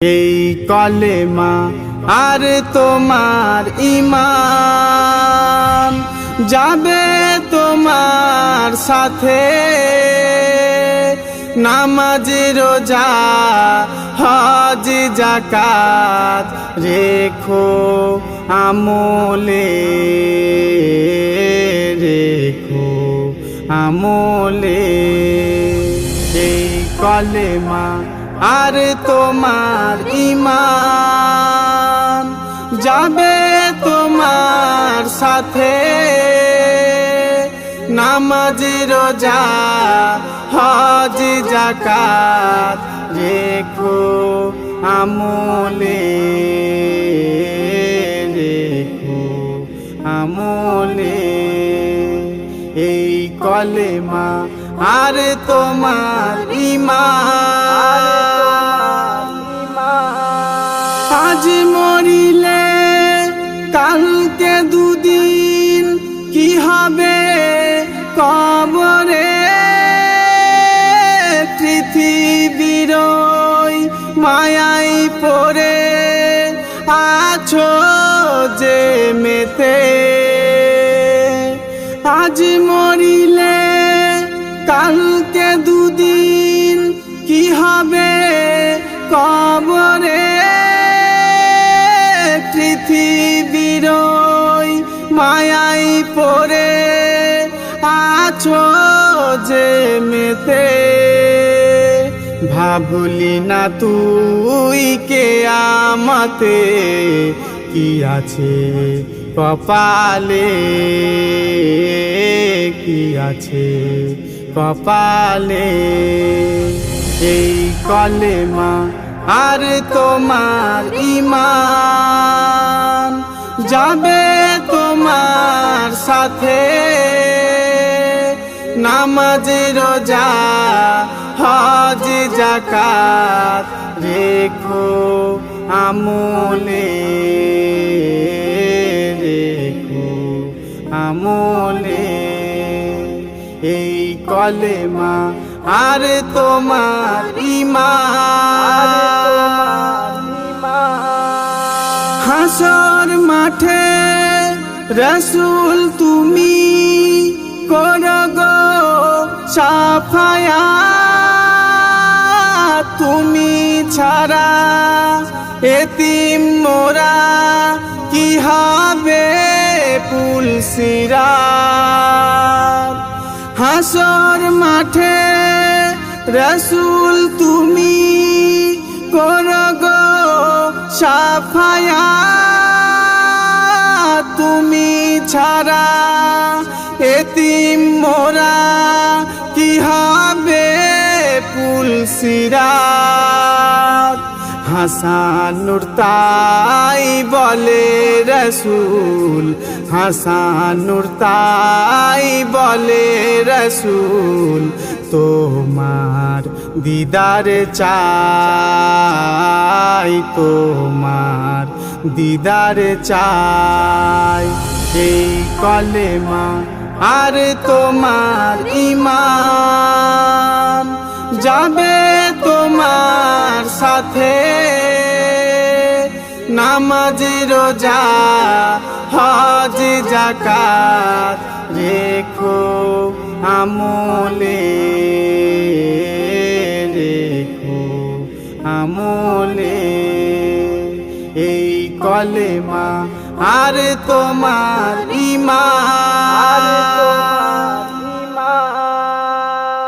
এই কলেমা আর তোমার ইমান যাবে তোমার সাথে। নামাজ, রোজা, হজ জাকাত রেখো আমলে রেখো আমলে। এই কলেমা আর তোমার ইমান যাবে তোমার সাথে। নামাজ, রোজা, হজ জাকাত রেখো আমলে রেখো আমলে। এই কলেমা আর তোমার ইমান পৃথিবীর মায়াই পড়ে আছো যে মেতে। আজ মরিলে কালকে দুদিন কি হবে কবরে? পৃথিবীর মায়াই পড়ে আছো যে মেতে। ভাবলি না তুই কে আমাতে? কি আছে কপালে? কি আছে কপালে? এই কলেমা আর তোমার ইমান যাবে তোমার সাথে। নামাজ, রোজা হজ জাকাত রেখো আমলে রেখো আমলে। এই কলেমা আর তোমার ইমান। হাসর মাঠে রসুল তুমি করগো সাফায়া এতিম মোরা, কি হবে পুলসিরা হাসর মাঠে রসুল তুমি করগো সাফায়া তুমি ছাড়া এতিম মোরা, কি হবে পুলসিরাত হাসানুর তাই বলে রসুল। হাসানুর তাই বলে রসুল, তোমার দিদার চাই, তোমার দিদার চাই। এই কলেমা আর তোমার ইমান সাথে নামাজ রোজা হজ জাকাত রেখো আমলে রেখো আমলে। এই কলেমা আর তোমার ইমান।